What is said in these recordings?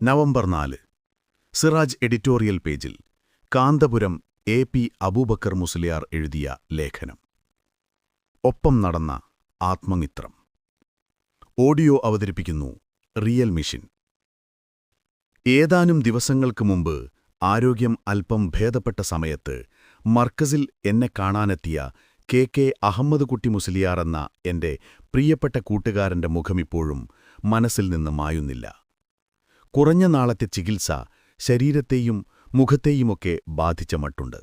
November നാല്. Siraj editorial പേജിൽ Kanthapuram A P Abubakar Musliyar എഴുതിയ ലേഖനം. ഒപ്പം നടന്ന ആത്മമിത്രം. ഓഡിയോ അവതരിപ്പിക്കുന്നു റിയൽ മിഷൻ. ഏതാനും ദിവസങ്ങൾക്ക് മുമ്പ് ആരോഗ്യം അല്പം ഭേദപ്പെട്ട സമയത്ത് മർക്കസിൽ എന്നെ കാണാനെത്തിയ കെ കെ അഹമ്മദ് കുട്ടി മുസ്ലിയാർ എന്ന എന്റെ പ്രിയപ്പെട്ട കൂട്ടുകാരന്റെ മുഖമിപ്പോഴും മനസ്സിൽ നിന്ന് മായുന്നില്ല. കുറഞ്ഞ നാളത്തെ ചികിത്സ ശരീരത്തെയും മുഖത്തെയുമൊക്കെ ബാധിച്ച മട്ടുണ്ട്.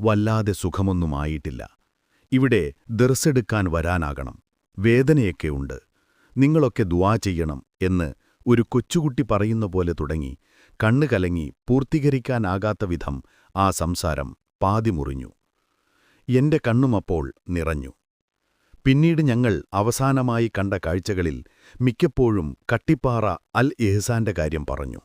വല്ലാതെ സുഖമൊന്നുമായിട്ടില്ല. ഇവിടെ ദർസെടുക്കാൻ വരാനാകണം. വേദനയൊക്കെ ഉണ്ട്. നിങ്ങളൊക്കെ ദുവാ ചെയ്യണം എന്ന് ഒരു കൊച്ചുകുട്ടി പറയുന്ന പോലെ തുടങ്ങി കണ്ണുകലങ്ങി പൂർത്തീകരിക്കാനാകാത്ത വിധം ആ സംസാരം പാതിമുറിഞ്ഞു. എന്റെ കണ്ണുമപ്പോൾ നിറഞ്ഞു. പിന്നീട് ഞങ്ങൾ അവസാനമായി കണ്ട കാഴ്ചകളിൽ മിക്കപ്പോഴും കട്ടിപ്പാറ അൽ എഹ്സാന്റെ കാര്യം പറഞ്ഞു.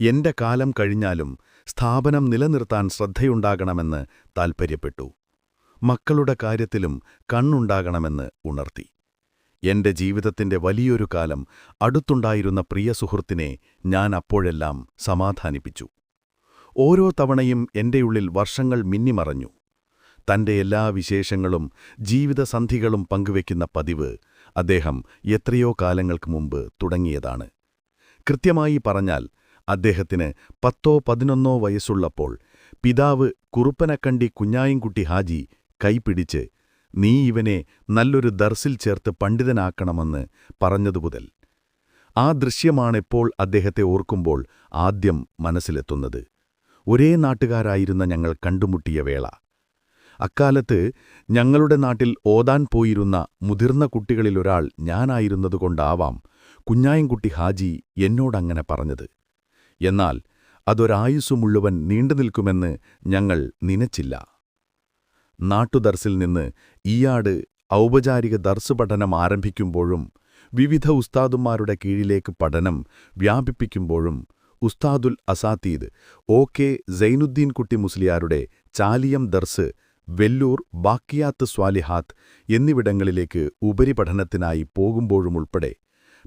എന്റെ കാലം കഴിഞ്ഞാലും സ്ഥാപനം നിലനിർത്താൻ ശ്രദ്ധയുണ്ടാകണമെന്ന് താൽപ്പര്യപ്പെട്ടു. മക്കളുടെ കാര്യത്തിലും കണ്ണുണ്ടാകണമെന്ന് ഉണർത്തി. എന്റെ ജീവിതത്തിന്റെ വലിയൊരു കാലം അടുത്തുണ്ടായിരുന്ന പ്രിയ സുഹൃത്തിനെ ഞാൻ അപ്പോഴെല്ലാം സമാധാനിപ്പിച്ചു. ഓരോ തവണയും എന്റെയുള്ളിൽ വർഷങ്ങൾ മിന്നിമറഞ്ഞു. തന്റെ എല്ലാ വിശേഷങ്ങളും ജീവിതസന്ധികളും പങ്കുവെക്കുന്ന പതിവ് അദ്ദേഹം എത്രയോ കാലങ്ങൾക്ക് മുമ്പ് തുടങ്ങിയതാണ്. കൃത്യമായി പറഞ്ഞാൽ അദ്ദേഹത്തിന് പത്തോ പതിനൊന്നോ വയസ്സുള്ളപ്പോൾ പിതാവ് കുറുപ്പനക്കണ്ടി കുഞ്ഞായിൻകുട്ടി ഹാജി കൈപിടിച്ച് നീ ഇവനെ നല്ലൊരു ദർസിൽ ചേർത്ത് പണ്ഡിതനാക്കണമെന്ന് പറഞ്ഞതുമുതൽ ആ ദൃശ്യമാണെപ്പോൾ അദ്ദേഹത്തെ ഓർക്കുമ്പോൾ ആദ്യം മനസ്സിലെത്തുന്നത്. ഒരേ നാട്ടുകാരായിരുന്ന ഞങ്ങൾ കണ്ടുമുട്ടിയ വേള. അക്കാലത്ത് ഞങ്ങളുടെ നാട്ടിൽ ഓതാൻ പോയിരുന്ന മുതിർന്ന കുട്ടികളിലൊരാൾ ഞാനായിരുന്നതുകൊണ്ടാവാം കുഞ്ഞായൻകുട്ടി ഹാജി എന്നോടങ്ങനെ പറഞ്ഞത്. എന്നാൽ അതൊരായുസ്സു മുഴുവൻ നീണ്ടുനിൽക്കുമെന്ന് ഞങ്ങൾ നനച്ചില്ല. നാട്ടുദർസിൽ നിന്ന് ഈയാട് ഔപചാരിക ദർസ് പഠനം ആരംഭിക്കുമ്പോഴും വിവിധ ഉസ്താദുമാരുടെ കീഴിലേക്ക് പഠനം വ്യാപിപ്പിക്കുമ്പോഴും ഉസ്താദുൽ അസാത്തീദ് ഒ കെ സൈനുദ്ദീൻ കുട്ടി മുസ്ലിയാരുടെ ചാലിയം ദർസ് വെല്ലൂർ ബാക്കിയാത്ത് സ്വാലിഹാത്ത് എന്നിവിടങ്ങളിലേക്ക് ഉപരിപഠനത്തിനായി പോകുമ്പോഴുമുൾപ്പെടെ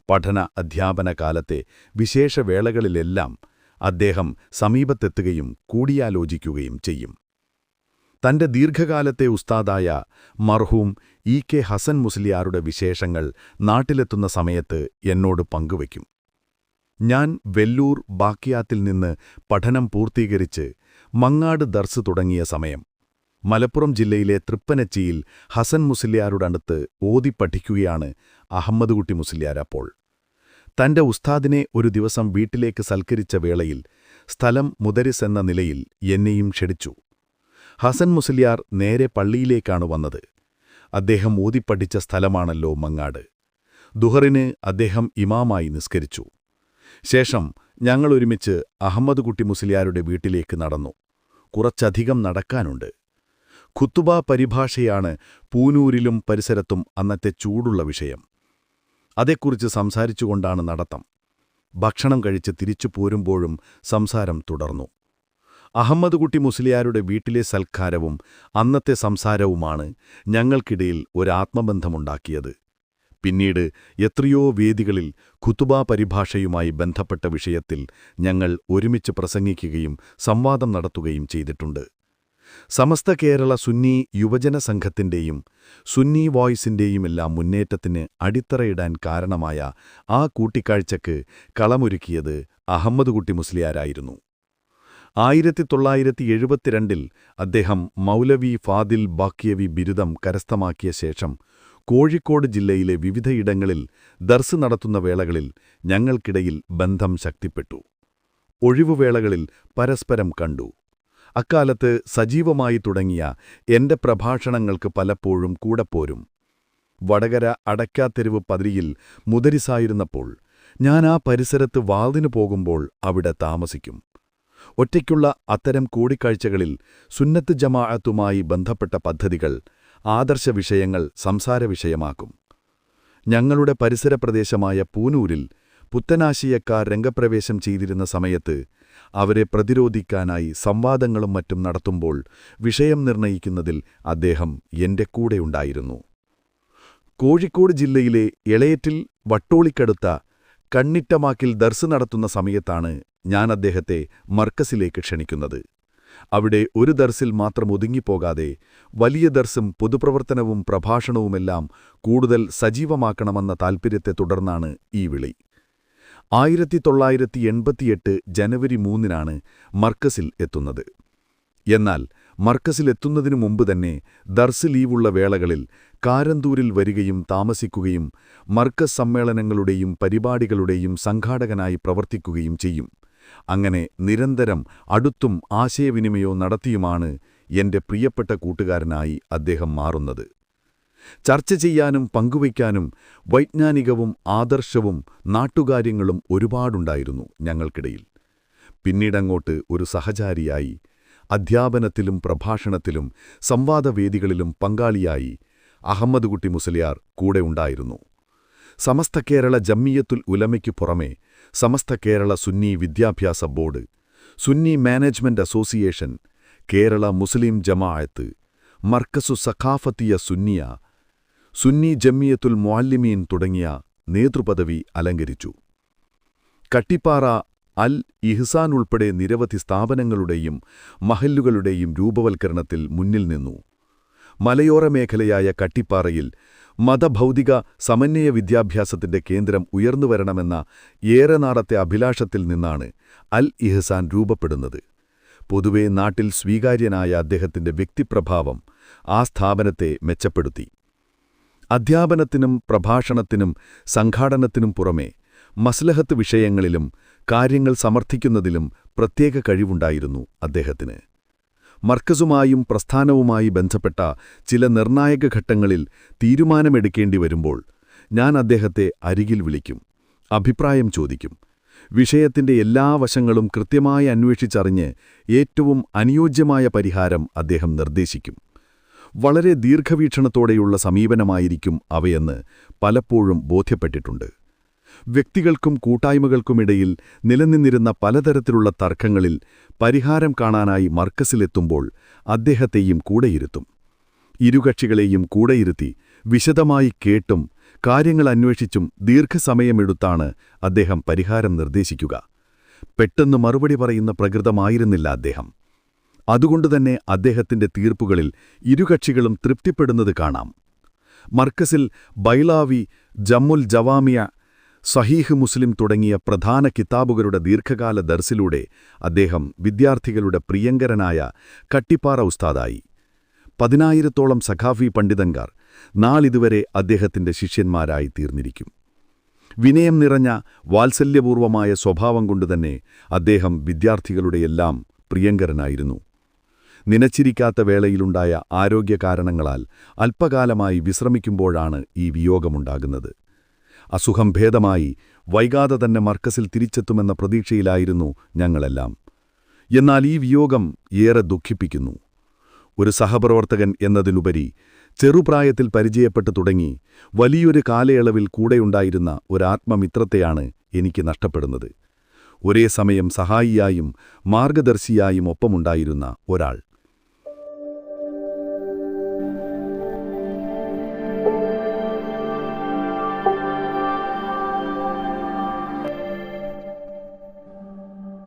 പഠന അധ്യാപന കാലത്തെ വിശേഷവേളകളിലെല്ലാം അദ്ദേഹം സമീപത്തെത്തുകയും കൂടിയാലോചിക്കുകയും ചെയ്യും. തന്റെ ദീർഘകാലത്തെ ഉസ്താദായ മർഹൂം ഇ കെ ഹസൻ മുസ്ലിയാരുടെ വിശേഷങ്ങൾ നാട്ടിലെത്തുന്ന സമയത്ത് എന്നോട് പങ്കുവയ്ക്കും. ഞാൻ വെല്ലൂർ ബാക്കിയാത്തിൽ നിന്ന് പഠനം പൂർത്തീകരിച്ച് മങ്ങാട് ദർസ് തുടങ്ങിയ സമയം മലപ്പുറം ജില്ലയിലെ തൃപ്പനച്ചിയിൽ ഹസൻ മുസ്ലിയാരുടടുത്ത് ഓതി പഠിക്കുകയാണ് അഹമ്മദ്കുട്ടി മുസ്ലിയാരപ്പോൾ തന്റെ ഉസ്താദിനെ ഒരു ദിവസം വീട്ടിലേക്ക് സൽക്കരിച്ച വേളയിൽ സ്ഥലം മുദരിസ് എന്ന നിലയിൽ എന്നെയും ക്ഷണിച്ചു. ഹസൻ മുസ്ലിയാർ നേരെ പള്ളിയിലേക്കാണ് വന്നത്. അദ്ദേഹം ഓതിപ്പഠിച്ച സ്ഥലമാണല്ലോ മങ്ങാട്. ദുഹറിന് അദ്ദേഹം ഇമാമായി നിസ്കരിച്ചു. ശേഷം ഞങ്ങളൊരുമിച്ച് അഹമ്മദ്കുട്ടി മുസ്ലിയാരുടെ വീട്ടിലേക്ക് നടന്നു. കുറച്ചധികം നടക്കാനുണ്ട്. ഖുത്തുബ പരിഭാഷയാണ് പൂനൂരിലും പരിസരത്തും അന്നത്തെ ചൂടുള്ള വിഷയം. അതേക്കുറിച്ച് സംസാരിച്ചുകൊണ്ടാണ് നടത്തം. ഭക്ഷണം കഴിച്ച് തിരിച്ചു പോരുമ്പോഴും സംസാരം തുടർന്നു. അഹമ്മദ് കുട്ടി മുസ്ലിയാരുടെ വീട്ടിലെ സൽക്കാരവും അന്നത്തെ സംസാരവുമാണ് ഞങ്ങൾക്കിടയിൽ ഒരാത്മബന്ധമുണ്ടാക്കിയത്. പിന്നീട് എത്രയോ വേദികളിൽ ഖുത്തുബ പരിഭാഷയുമായി ബന്ധപ്പെട്ട വിഷയത്തിൽ ഞങ്ങൾ ഒരുമിച്ച് പ്രസംഗിക്കുകയും സംവാദം നടത്തുകയും ചെയ്തിട്ടുണ്ട്. സമസ്ത കേരള സുന്നി യുവജന സംഘത്തിന്റെയും സുന്നി വോയിസിന്റെയുമെല്ലാം മുന്നേറ്റത്തിന് അടിത്തറയിടാൻ കാരണമായ ആ കൂട്ടിക്കാഴ്ചക്ക് കളമൊരുക്കിയത് അഹമ്മദ്കുട്ടി മുസ്ലിയാരായിരുന്നു. ആയിരത്തി തൊള്ളായിരത്തി എഴുപത്തിരണ്ടിൽ അദ്ദേഹം മൗലവി ഫാദിൽ ബാക്കിയവി ബിരുദം കരസ്ഥമാക്കിയ ശേഷം കോഴിക്കോട് ജില്ലയിലെ വിവിധയിടങ്ങളിൽ ദർസ് നടത്തുന്ന വേളകളിൽ ഞങ്ങൾക്കിടയിൽ ബന്ധം ശക്തിപ്പെട്ടു. ഒഴിവുവേളകളിൽ പരസ്പരം കണ്ടു. അക്കാലത്ത് സജീവമായി തുടങ്ങിയ എന്റെ പ്രഭാഷണങ്ങൾക്ക് പലപ്പോഴും കൂടെപ്പോരും വടകര അടയ്ക്കാത്തെരുവ് പതിരിയിൽ മുതരിസായിരുന്നപ്പോൾ ഞാൻ ആ പരിസരത്ത് വാതിനു പോകുമ്പോൾ അവിടെ താമസിക്കും. ഒറ്റയ്ക്കുള്ള അത്തരം കൂടിക്കാഴ്ചകളിൽ സുന്നത്ത് ജമാഅത്തുമായി ബന്ധപ്പെട്ട പദ്ധതികൾ ആദർശ വിഷയങ്ങൾ സംസാര വിഷയമാക്കും. ഞങ്ങളുടെ പരിസരപ്രദേശമായ പൂനൂരിൽ പുത്തനാശിയക്കാർ രംഗപ്രവേശം ചെയ്തിരുന്ന സമയത്ത് അവരെ പ്രതിരോധിക്കാനായി സംവാദങ്ങളും മറ്റും നടത്തുമ്പോൾ വിഷയം നിർണയിക്കുന്നതിൽ അദ്ദേഹം എന്റെ കൂടെയുണ്ടായിരുന്നു കോഴിക്കോട് ജില്ലയിലെ എളയറ്റിൽ വട്ടോളിക്കടുത്ത കണ്ണിറ്റമാക്കിൽ ദർസ് നടത്തുന്ന സമയത്താണ് ഞാൻ അദ്ദേഹത്തെ മർക്കസിലേക്ക് ക്ഷണിക്കുന്നത്. അവിടെ ഒരു ദർസിൽ മാത്രം ഒതുങ്ങിപ്പോകാതെ വലിയ ദർസും പൊതുപ്രവർത്തനവും പ്രഭാഷണവുമെല്ലാം കൂടുതൽ സജീവമാക്കണമെന്ന താൽപ്പര്യത്തെ തുടർന്നാണ് ഈ വിളി. ആയിരത്തി തൊള്ളായിരത്തി എൺപത്തിയെട്ട് ജനുവരി മൂന്നിനാണ് മർക്കസിൽ എത്തുന്നത്. എന്നാൽ മർക്കസിലെത്തുന്നതിനു മുമ്പ് തന്നെ ദർസ് ലീവുള്ള വേളകളിൽ കാരന്തൂരിൽ വരികയും താമസിക്കുകയും മർക്കസ് സമ്മേളനങ്ങളുടെയും പരിപാടികളുടെയും സംഘാടകനായി പ്രവർത്തിക്കുകയും ചെയ്യും. അങ്ങനെ നിരന്തരം അടുത്തും ആശയവിനിമയവും നടത്തിയുമാണ് എന്റെ പ്രിയപ്പെട്ട കൂട്ടുകാരനായി അദ്ദേഹം മാറുന്നത്. ചർച്ച ചെയ്യാനും പങ്കുവയ്ക്കാനും വൈജ്ഞാനികവും ആദർശവും നാട്ടുകാര്യങ്ങളും ഒരുപാടുണ്ടായിരുന്നു ഞങ്ങൾക്കിടയിൽ. പിന്നീടങ്ങോട്ട് ഒരു സഹചാരിയായി അധ്യാപനത്തിലും പ്രഭാഷണത്തിലും സംവാദവേദികളിലും പങ്കാളിയായി അഹമ്മദ് കുട്ടി മുസലിയാർ കൂടെ ഉണ്ടായിരുന്നു. സമസ്ത കേരള ജമ്മിയത്തുൽ ഉലമയ്ക്കു പുറമെ Samastha Kerala Sunni Vidyabhyasa board Sunni management association Kerala Muslim Jamaath Markazu Saqafathiya Sunniya Sunni Jamiyyathul Muallimeen തുടങ്ങിയ നേതൃപദവി അലങ്കരിച്ചു. കട്ടിപ്പാറ അൽ ഇഹ്സാൻ ഉൾപ്പെടെ നിരവധി സ്ഥാപനങ്ങളുടെയും മഹല്ലുകളുടെയും രൂപവൽക്കരണത്തിൽ മുന്നിൽ നിന്നു. മലയോര മേഖലയായ കട്ടിപ്പാറയിൽ മതഭൗതിക സമന്വയ വിദ്യാഭ്യാസത്തിന്റെ കേന്ദ്രം ഉയർന്നുവരണമെന്ന ഏറെ നാളത്തെ അഭിലാഷത്തിൽ നിന്നാണ് അൽ ഇഹ്സാൻ രൂപപ്പെടുന്നത്. പൊതുവെ നാട്ടിൽ സ്വീകാര്യനായ അദ്ദേഹത്തിന്റെ വ്യക്തിപ്രഭാവം ആ സ്ഥാപനത്തെ മെച്ചപ്പെടുത്തി. അധ്യാപനത്തിനും പ്രഭാഷണത്തിനും സംഘാടനത്തിനും പുറമേ മസ്ലഹത്ത് വിഷയങ്ങളിലും കാര്യങ്ങൾ സമർത്ഥിക്കുന്നതിലും പ്രത്യേക കഴിവുണ്ടായിരുന്നു അദ്ദേഹത്തിന്. മർക്കസുമായും പ്രസ്ഥാനവുമായി ബന്ധപ്പെട്ട ചില നിർണായക ഘട്ടങ്ങളിൽ തീരുമാനമെടുക്കേണ്ടി വരുമ്പോൾ ഞാൻ അദ്ദേഹത്തെ അരികിൽ വിളിക്കും അഭിപ്രായം ചോദിക്കും വിഷയത്തിന്റെ എല്ലാ വശങ്ങളും കൃത്യമായി അന്വേഷിച്ചറിഞ്ഞ് ഏറ്റവും അനുയോജ്യമായ പരിഹാരം അദ്ദേഹം നിർദ്ദേശിക്കും. വളരെ ദീർഘവീക്ഷണത്തോടെയുള്ള സമീപനമായിരിക്കും അവയെന്ന് പലപ്പോഴും ബോധ്യപ്പെട്ടിട്ടുണ്ട്. വ്യക്തികൾക്കും കൂട്ടായ്മകൾക്കുമിടയിൽ നിലനിന്നിരുന്ന പലതരത്തിലുള്ള തർക്കങ്ങളിൽ പരിഹാരം കാണാനായി മർക്കസിലെത്തുമ്പോൾ അദ്ദേഹത്തെയും കൂടെയിരുത്തും. ഇരുകക്ഷികളെയും കൂടെയിരുത്തി വിശദമായി കേട്ടും കാര്യങ്ങൾ അന്വേഷിച്ചും ദീർഘസമയമെടുത്താണ് അദ്ദേഹം പരിഹാരം നിർദ്ദേശിക്കുക. പെട്ടെന്ന് മറുപടി പറയുന്ന പ്രകൃതമായിരുന്നില്ല അദ്ദേഹം. അതുകൊണ്ടുതന്നെ അദ്ദേഹത്തിന്റെ തീർപ്പുകളിൽ ഇരുകക്ഷികളും തൃപ്തിപ്പെടുന്നത് കാണാം. മർക്കസിൽ ബൈലാവി ജമ്മുൽ ജവാമിയ സഹീഹ് മുസ്ലിം തുടങ്ങിയ പ്രധാന കിതാബുകളുടെ ദീർഘകാല ദർസിലൂടെ അദ്ദേഹം വിദ്യാർത്ഥികളുടെ പ്രിയങ്കരനായ കട്ടിപ്പാറ ഉസ്താദായി. പതിനായിരത്തോളം സഖാഫി പണ്ഡിതൻകാർ നാളിതുവരെ അദ്ദേഹത്തിന്റെ ശിഷ്യന്മാരായി തീർന്നിരിക്കും. വിനയം നിറഞ്ഞ വാത്സല്യപൂർവമായ സ്വഭാവം കൊണ്ടുതന്നെ അദ്ദേഹം വിദ്യാർത്ഥികളുടെയെല്ലാം പ്രിയങ്കരനായിരുന്നു. നിനച്ചിരിക്കാത്ത വേളയിലുണ്ടായ ആരോഗ്യ കാരണങ്ങളാൽ അല്പകാലമായി വിശ്രമിക്കുമ്പോഴാണ് ഈ വിയോഗമുണ്ടാകുന്നത്. അസുഖം ഭേദമായി വൈകാതെ തന്നെ മർക്കസിൽ തിരിച്ചെത്തുമെന്ന പ്രതീക്ഷയിലായിരുന്നു ഞങ്ങളെല്ലാം. എന്നാൽ ഈ വിയോഗം ഏറെ ദുഃഖിപ്പിക്കുന്നു. ഒരു സഹപ്രവർത്തകൻ എന്നതിലുപരി ചെറുപ്രായത്തിൽ പരിചയപ്പെട്ടു തുടങ്ങി വലിയൊരു കാലയളവിൽ കൂടെയുണ്ടായിരുന്ന ഒരാത്മമിത്രത്തെയാണ് എനിക്ക് നഷ്ടപ്പെടുന്നത്. ഒരേ സമയം സഹായിയായും മാർഗദർശിയായും ഒപ്പമുണ്ടായിരുന്ന ഒരാൾ.